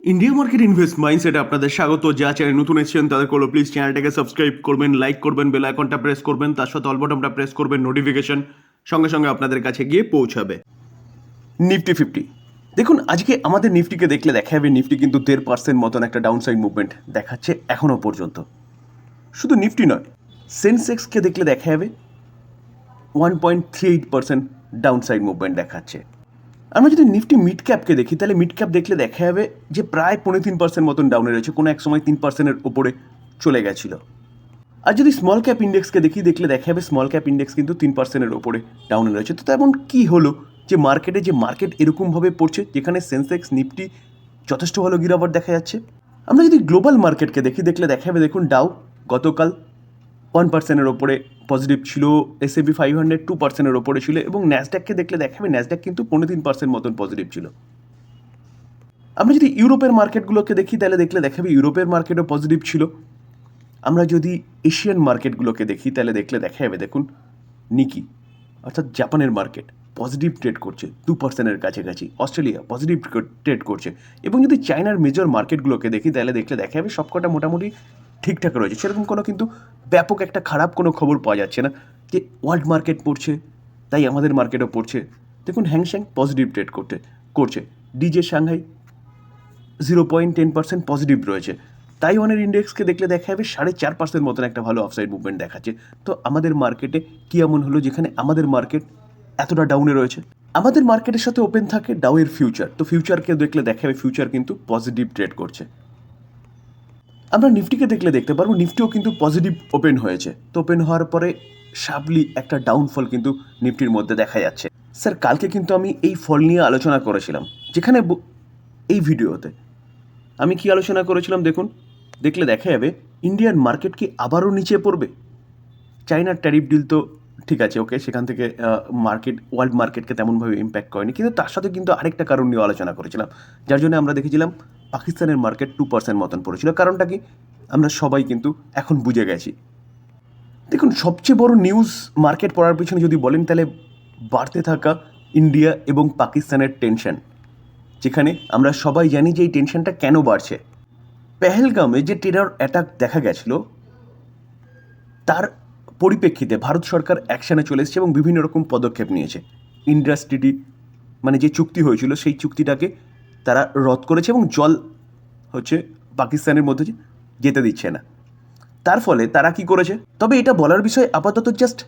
India market invest mindset আপনাদের স্বাগত। যা চ্যানেল নতুন এসেছেন, তাদের করল প্লিজ চ্যানেলটাকে সাবস্ক্রাইব করবেন লাইক করবেন বেল আইকনটা প্রেস করবেন, তার সাথে অলবটনটা প্রেস করবেন নোটিফিকেশন সঙ্গে সঙ্গে আপনাদের কাছে গিয়ে পৌঁছাবে। নিফটি ফিফটি দেখুন, আজকে আমাদের নিফটিকে দেখলে দেখা যাবে নিফটি কিন্তু দেড় পার্সেন্ট মতন একটা ডাউন সাইড মুভমেন্ট দেখাচ্ছে এখনও পর্যন্ত। শুধু নিফটি নয় সেন্সেক্সকে দেখলে দেখা যাবে one point three eight percent down side movement দেখাচ্ছে। আমরা যদি নিফটি মিড ক্যাপকে দেখি, তাহলে মিড ক্যাপ দেখলে দেখা যাবে যে প্রায় পৌনে তিন পার্সেন্ট মতন ডাউনে রয়েছে। কোনো এক সময় তিন পার্সেন্টের উপরে চলে গেছিল। আর যদি স্মল ক্যাপ ইন্ডেক্সকে দেখি, দেখলে দেখা যাবে স্মল ক্যাপ ইন্ডেক্স কিন্তু তিন পার্সেন্টের ওপরে ডাউনে রয়েছে। তো তেমন কী হলো যে মার্কেটে যে মার্কেট এরকমভাবে পড়ছে, যেখানে সেন্সেক্স নিফটি যথেষ্ট ভালো গিরাবট দেখা যাচ্ছে? আমরা যদি গ্লোবাল মার্কেটকে দেখি, দেখলে দেখা যাবে দেখুন ডাউ গতকাল ওয়ান পার্সেন্টের ওপরে পজিটিভ ছিল S A B five hundred two পার্সেন্টের ওপরে ছিল এবং ন্যাসড্যাককে দেখলে দেখাবে ন্যাসড্যাক কিন্তু পনেরো তিন পার্সেন্ট মতন পজিটিভ ছিল। আমরা যদি ইউরোপের মার্কেটগুলোকে দেখি, তাহলে দেখলে দেখাবে ইউরোপের মার্কেটও পজিটিভ ছিল। আমরা যদি এশিয়ান মার্কেটগুলোকে দেখি, তাহলে দেখলে দেখা যাবে দেখুন নিকি অর্থাৎ জাপানের মার্কেট পজিটিভ ট্রেড করছে দু পার্সেন্টের কাছাকাছি অস্ট্রেলিয়া পজিটিভ ট্রেড করছে এবং যদি চায়নার মেজর মার্কেটগুলোকে দেখি, তাহলে দেখলে দেখা যাবে সবকটা মোটামুটি ঠিকঠাক রয়েছে। সেরকম কোনো কিন্তু ব্যাপক একটা খারাপ কোনো খবর পাওয়া যাচ্ছে না যে ওয়ার্ল্ড মার্কেট পড়ছে, তাই আমাদের মার্কেটও পড়ছে। দেখুন হ্যাংস্যাং পজিটিভ ট্রেড করতে, করছে। DJ Shanghai zero point ten percent positive রয়েছে। তাইওয়ানের ইন্ডেক্সকে দেখলে দেখা যাবে সাড়ে চার পার্সেন্ট মতন একটা ভালো অফসাইড মুভমেন্ট দেখাচ্ছে। তো আমাদের মার্কেটে কী এমন হলো যেখানে আমাদের মার্কেট এতটা ডাউনে রয়েছে? আমাদের মার্কেটের সাথে ওপেন থাকে ডাউয়ের ফিউচার তো ফিউচারকে দেখলে দেখা যাবে ফিউচার কিন্তু পজিটিভ ট্রেড করছে। আমরা নিফটিকে দেখলে দেখতে পারব, নিফটিও কিন্তু পজিটিভ ওপেন হয়েছে। তো ওপেন হওয়ার পরে সাবলি একটা ডাউনফল কিন্তু নিফটির মধ্যে দেখা যাচ্ছে। স্যার, কালকে কিন্তু আমি এই ফল নিয়ে আলোচনা করেছিলাম, যেখানে এই ভিডিওতে। আমি কি আলোচনা করেছিলাম দেখুন, দেখলে দেখা যাবে ইন্ডিয়ান মার্কেট কি আবারও নিচে পড়বে? চাইনার ট্যারিফ ডিল তো ঠিক আছে ওকে সেখান থেকে মার্কেট ওয়ার্ল্ড মার্কেটকে তেমনভাবে ইম্প্যাক্ট করেনি। কিন্তু তার সাথে কিন্তু আরেকটা কারণ নিয়ে আলোচনা করেছিলাম। যার জন্য আমরা দেখেছিলাম পাকিস্তানের মার্কেট টু পার্সেন্ট মতন পড়েছিল। কারণটা কি? আমরা সবাই কিন্তু এখন বুঝে গেছি। দেখুন, সবচেয়ে বড় নিউজ মার্কেট পড়ার পিছনে যদি বলেন, তাহলে বাড়তে থাকা ইন্ডিয়া এবং পাকিস্তানের টেনশন যেখানে আমরা সবাই জানি যে এই টেনশনটা কেন বাড়ছে। পেহেলগামে যে টেরার অ্যাটাক দেখা গেছিল, তার পরিপ্রেক্ষিতে ভারত সরকার অ্যাকশানে চলে এসেছে এবং বিভিন্ন রকম পদক্ষেপ নিয়েছে। ইন্ডাস্ট্রিটি মানে যে চুক্তি হয়েছিল, সেই চুক্তিটাকে তারা রদ করেছে এবং জল হচ্ছে পাকিস্তানের মধ্যে যেতে দিচ্ছে না। তার ফলে তারা কি করেছে? তবে এটা বলার বিষয় আপাতত জাস্ট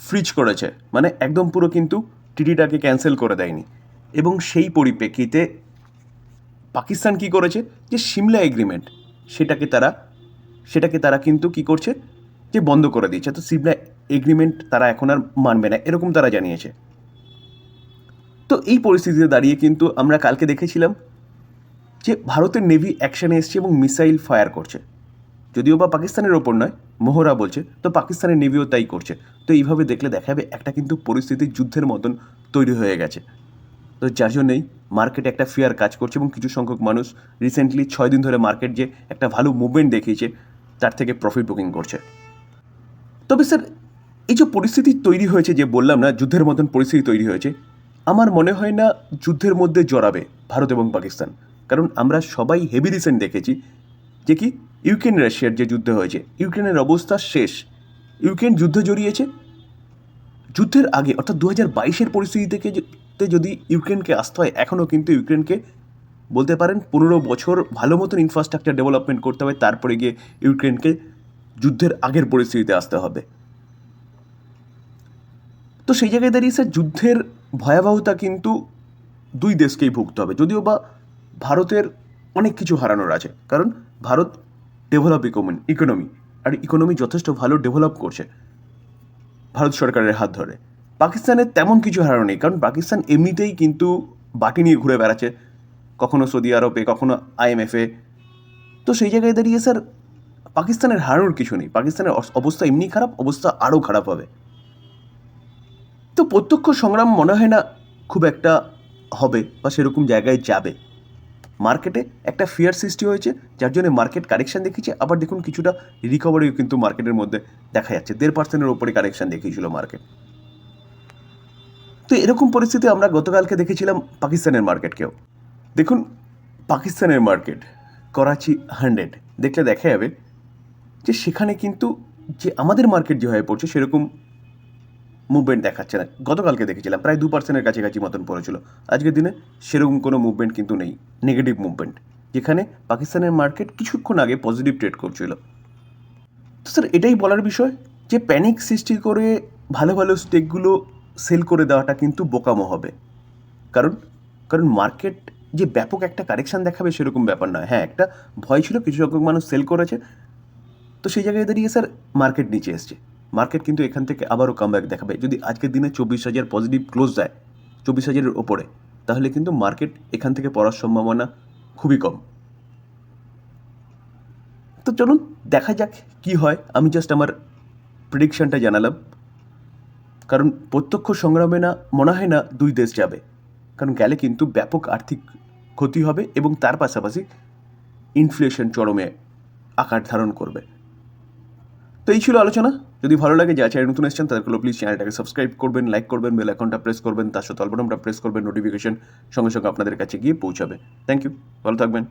ফ্রিজ করেছে। মানে একদম পুরো কিন্তু টিটিটাকে ক্যান্সেল করে দেয়নি। এবং সেই পরিপ্রেক্ষিতে পাকিস্তান কি করেছে? যে সিমলা এগ্রিমেন্ট সেটাকে তারা সেটাকে তারা কিন্তু কি করছে? যে বন্ধ করে দিয়েছে। তো সিমলা এগ্রিমেন্ট তারা এখন আর মানবে না, এরকম তারা জানিয়েছে। তো এই পরিস্থিতিতে দাঁড়িয়ে কিন্তু আমরা কালকে দেখেছিলাম যে ভারতের নেভি অ্যাকশানে এসছে এবং মিসাইল ফায়ার করছে। যদিও বা পাকিস্তানের ওপর নয়, মোহরা বলছে, তো পাকিস্তানের নেভিও তাই করছে। তো এইভাবে দেখলে দেখা যাবে একটা কিন্তু পরিস্থিতি যুদ্ধের মতন তৈরি হয়ে গেছে। তো যার জন্যই মার্কেটে একটা ফিয়ার কাজ করছে এবং কিছু সংখ্যক মানুষ রিসেন্টলি ছয় দিন ধরে মার্কেট যে একটা ভালো মুভমেন্ট দেখিয়েছে, তার থেকে প্রফিট বুকিং করছে। তবে স্যার, এই যে পরিস্থিতি তৈরি হয়েছে যে বললাম না, যুদ্ধের মতন পরিস্থিতি তৈরি হয়েছে, আমার মনে হয় না যুদ্ধের মধ্যে জড়াবে ভারত এবং পাকিস্তান। কারণ আমরা সবাই হেভি রিসেন্ট দেখেছি যে কি, ইউক্রেন, রাশিয়ার যে যুদ্ধ হয়েছে, ইউক্রেনের অবস্থা শেষ। ইউক্রেন যুদ্ধ জড়িয়েছে। যুদ্ধের আগে, অর্থাৎ দু হাজার বাইশের পরিস্থিতি থেকে যদি ইউক্রেনকে আসতে হয় এখনও কিন্তু ইউক্রেনকে বলতে পারেন পনেরো বছর ভালো মতন ইনফ্রাস্ট্রাকচার ডেভেলপমেন্ট করতে হবে, তারপরে গিয়ে ইউক্রেনকে যুদ্ধের আগের পরিস্থিতিতে আসতে হবে। তো সেই জায়গায় দাঁড়িয়ে স্যার যুদ্ধের ভয়াবহতা কিন্তু দুই দেশকেই ভুগতে হবে, যদিও বা ভারতের অনেক কিছু হারানোর আছে। কারণ ভারত ডেভেলপ ইকোনমি ইকোনমি, আর ইকোনমি যথেষ্ট ভালো ডেভেলপ করছে ভারত সরকারের হাত ধরে। পাকিস্তানের তেমন কিছু হারানো নেই, কারণ পাকিস্তান এমনিতেই কিন্তু বাটি নিয়ে ঘুরে বেড়াচ্ছে, কখনো সৌদি আরবে, কখনো আইএমএফে তো সেই জায়গায় দাঁড়িয়ে স্যার পাকিস্তানের হারানোর কিছু নেই। পাকিস্তানের অবস্থা এমনি খারাপ, অবস্থা আরও খারাপ হবে। তো প্রত্যক্ষ সংগ্রাম মনে হয় না খুব একটা হবে বা সেরকম জায়গায় যাবে। মার্কেটে একটা ফিয়ার সৃষ্টি হয়েছে, যার জন্য মার্কেট কারেকশন দেখিয়েছে। আবার দেখুন কিছুটা রিকভারিও কিন্তু মার্কেটের মধ্যে দেখা যাচ্ছে। দেড় পার্সেন্টের ওপরে কারেকশন দেখিয়েছিল মার্কেট তো এরকম পরিস্থিতি আমরা গতকালকে দেখেছিলাম পাকিস্তানের মার্কেটকেও দেখুন, পাকিস্তানের মার্কেট করাচি হান্ড্রেড দেখলে দেখা যাবে যে সেখানে কিন্তু যে আমাদের মার্কেট যেভাবে পড়ছে সেরকম মুভমেন্ট দেখাচ্ছে না। গতকালকে দেখেছিলাম, প্রায় দু পার্সেন্টের কাছাকাছি মতন পড়েছিল। আজকের দিনে সেরকম কোনো মুভমেন্ট কিন্তু নেই নেগেটিভ মুভমেন্ট যেখানে পাকিস্তানের মার্কেট কিছুক্ষণ আগে পজিটিভ ট্রেড করছিল। তো স্যার এটাই বলার বিষয় যে প্যানিক সৃষ্টি করে ভালো ভালো স্টেকগুলো সেল করে দেওয়াটা কিন্তু বোকামো হবে। কারণ কারণ মার্কেট যে ব্যাপক একটা কারেকশন দেখাবে সেরকম ব্যাপার নয়। হ্যাঁ একটা ভয় ছিল, কিছু সংখ্যক মানুষ সেল করেছে। তো সেই জায়গায় দাঁড়িয়ে স্যার মার্কেট নিচে এসছে। মার্কেট কিন্তু এখান থেকে আবারও কামব্যাক দেখাবে। যদি আজকের দিনে চব্বিশ হাজার পজিটিভ ক্লোজ যায়, চব্বিশ হাজারের ওপরে তাহলে কিন্তু মার্কেট এখান থেকে পড়ার সম্ভাবনা খুবই কম। তো চলুন দেখা যাক কি হয়। আমি জাস্ট আমার প্রেডিকশনটা জানালাম। কারণ প্রত্যক্ষ সংগ্রামে না, মনে হয় না দুই দেশ যাবে। কারণ গেলে কিন্তু ব্যাপক আর্থিক ক্ষতি হবে এবং তার পাশাপাশি ইনফ্লেশন চরমে আকার ধারণ করবে। তো এই ছিল আলোচনা। যদি ভালো লাগে যা চ্যানেল নতুন এসেছেন তাদেরগুলো প্লিজ চ্যানেলটাকে সাবস্ক্রাইব করবেন লাইক করবেন বেল অ্যাকাউন্টটা প্রেস করবেন, তার সাথে অল্পটা প্রেস করবেন নোটিফিকেশন সঙ্গে সঙ্গে আপনাদের কাছে গিয়ে পৌঁছাবে। থ্যাংক ইউ ভালো থাকবেন।